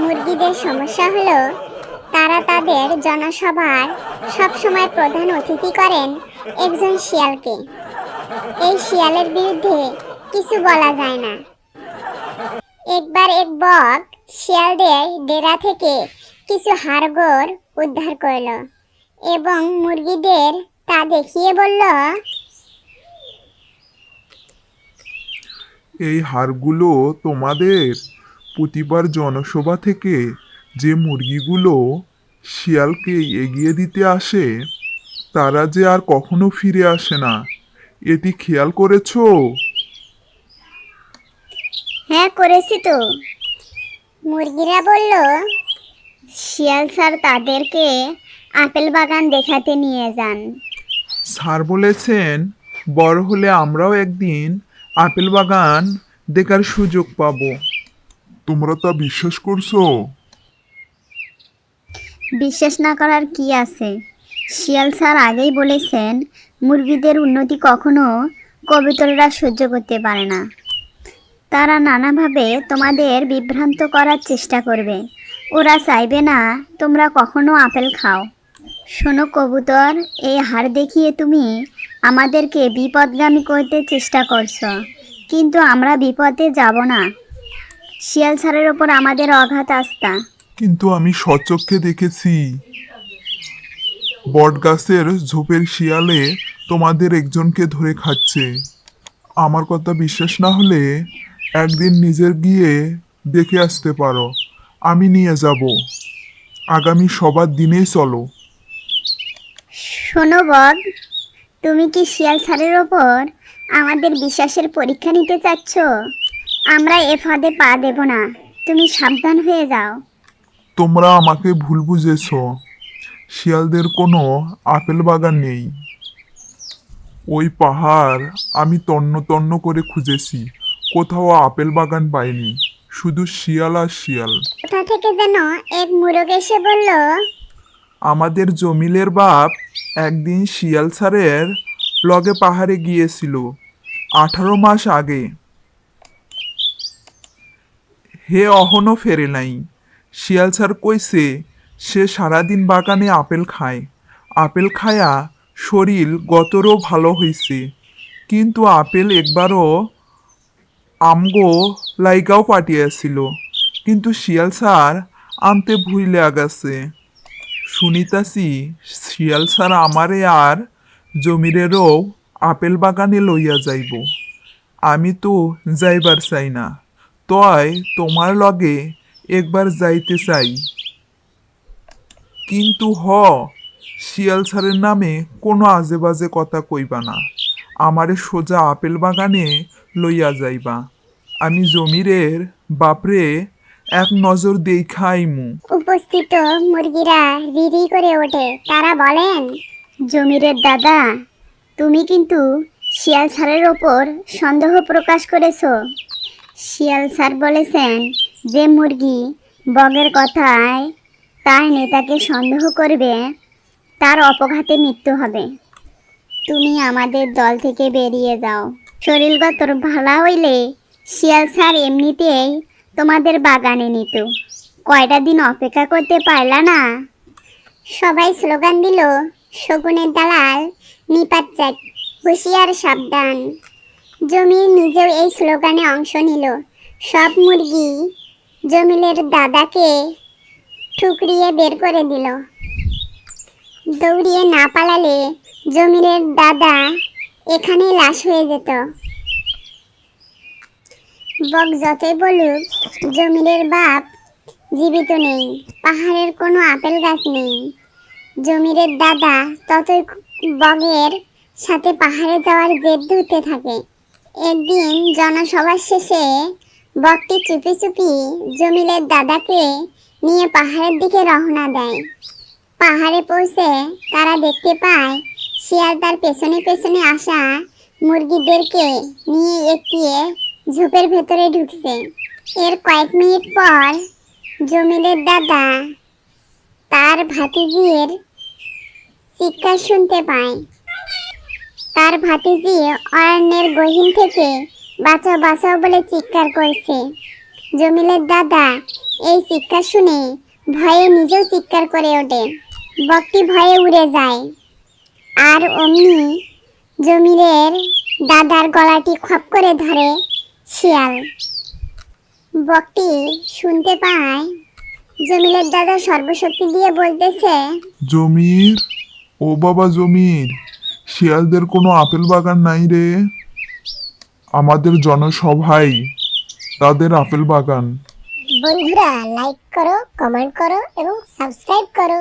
মুরগিদের সমস্যা হলো, তারা তাদের জনসভার সবসময় প্রধান অতিথি করেন একজন শিয়ালকে। এই শিয়ালের বিরুদ্ধে কিছু বলা যায় না। একবার এক বক শিয়ালদের ডেরা থেকে কিছু হাড়গোড় উদ্ধার করল এবং মুরগিদের তা দেখিয়ে বলল, এই হাড়গুলো তোমাদের? প্রতিবার জনসভা থেকে যে মুরগিগুলো শিয়ালকে এগিয়ে দিতে আসে তারা যে আর কখনো ফিরে আসে না। এটি খেয়াল করেছ? হ্যাঁ করেছি তো। মুরগিরা বলল শিয়াল স্যার তাদেরকে আপেল বাগান দেখাতে নিয়ে যান। স্যার বলেছেন বড় হলে আমরাও একদিন আপেল বাগান দেখার সুযোগ পাবো। তোমরা তা বিশ্বাস করছ? বিশ্বাস না করার কি আছে? শিয়াল স্যার আগেই বলেছেন, মুরগিদের উন্নতি কখনো কবিতররা সহ্য করতে পারে না। তারা নানাভাবে তোমাদের বিভ্রান্ত করার চেষ্টা করবে। ওরা চাইবে না তোমরা কখনো আপেল খাও। শোনো কবুতর, এই হার দেখিয়ে তুমি আমাদেরকে বিপদগামী করতে চেষ্টা করছ। কিন্তু আমরা বিপদে যাব না। শিয়াল স্যারের ওপর আমাদের অঘাত আস্থা। কিন্তু আমি সচক্ষে দেখেছি। বটগাছের ঝোপের শিয়ালে তোমাদের একজনকে ধরে খাচ্ছে। আমার কথা বিশ্বাস না হলে একদিন নিজের গিয়ে দেখে আসতে পারো। আমি নিয়ে যাব। আগামী সবার দিনেই চলো। শোনো বগ তুমি কি শিয়াল স্যারের ওপর আমাদের বিশ্বাসের পরীক্ষা নিতে চাচ্ছ? আমরা এ ফাঁদে পা দেব না। তুমি সাবধান হয়ে যাও। তোমরা আমাকে ভুল বুঝেছ। শিয়ালদের কোনো আপেল বাগান নেই। ওই পাহাড় আমি তন্ন তন্ন করে খুঁজেছি। কোথাও আপেল বাগান পাইনি। শুধু শিয়াল আর শিয়াল। কোথা থেকে যেন এক মুরগ এসে বলল আমাদের জমিলের বাপ একদিন শিয়াল ছাড়ের লগে পাহাড়ে গিয়েছিল। আঠারো মাস আগে হে অহনো ফেরে নাই শিয়াল ছাড় কইছে, সে সারাদিন বাগানে আপেল খায়। আপেল খায়া শরীর গতরও ভালো হইছে। কিন্তু আপেল একবারও আমগো লাইগাও পাঠিয়েছিল কিন্তু শিয়াল স্যার আনতে ভুইলে আগাছে শুনিতাছি শিয়াল স্যার আমারে আর জমিরেরও আপেল বাগানে লইয়া যাইব। আমি তো যাইবার চাই না। তয় তোমার লগে একবার যাইতে চাই। কিন্তু হ, শিয়াল স্যারের নামে কোনো আজে বাজে কথা কইবা না। আমারে সোজা আপেল বাগানে লইয়া যাইবা। আমি জমিরের বাপরে এক নজর দেখাইমু উপস্থিত মুরগিরা রিরি করে ওঠে। তারা বলেন, জমিরের দাদা, তুমি কিন্তু শিয়াল স্যারের ওপর সন্দেহ প্রকাশ করেছ। শিয়াল স্যার বলেছেন যে মুরগি বগের কথায় তার নেতাকে সন্দেহ করবে, তার অপঘাতে মৃত্যু হবে। তুমি আমাদের দল থেকে বেরিয়ে যাও। শরীরগত ভালা হইলে শিয়াল স্যার এমনিতেই তোমাদের বাগানে নিত। কয়টা দিন অপেক্ষা করতে পারলা না? সবাই স্লোগান দিল শগুনের দালাল নিপাত হুঁশিয়ার সাবধান। জমির নিজেও এই স্লোগানে অংশ নিল। সব মুরগি জমিলের দাদাকে ঠুকরিয়ে বের করে দিল। দৌড়িয়ে না পালালে জমিলের দাদা এখানেই লাশ হয়ে যেত। বক যতই বলুক, জমিলের বাপ জীবিত নেই, পাহাড়ের কোনো আপেল গাছ নেই। জমিরের দাদা ততই বগের সাথে পাহাড়ে যাওয়ার জেদ ধরতে থাকে। একদিন জনসভার শেষে বকটি চুপি চুপি জমিলের দাদাকে নিয়ে পাহাড়ের দিকে রওনা দেয়। পাহাড়ে পৌঁছে তারা দেখতে পায়, শিয়াল তার পেছনে পেছনে আসা মুরগিদেরকে নিয়ে একটি ঝোপের ভেতরে ঢুকছে। এর কয়েক মিনিট পর জমিলের দাদা তার ভাতিজির চিৎকার শুনতে পায়। তার ভাতিজি অরণ্যের গহীন থেকে বাঁচাও বাঁচাও বলে চিৎকার করছে। জমিলের দাদা এই চিৎকার শুনে ভয়ে নিজেও চিৎকার করে ওঠে। বকটি ভয়ে উড়ে যায়। আর অমনি জমিলের দাদার গলাটি খপ করে ধরে শিয়াল। বকটি শুনতে পায় জমিলের দাদা সর্বশক্তি দিয়ে বলতেছে, জমির? ও বাবা জমির। শিয়ালদের কোনো আপেল বাগান নাই রে। আমাদের জনসভাই তাদের আপেল বাগান। বন্ধুরা লাইক করো কমেন্ট করো এবং সাবস্ক্রাইব করো।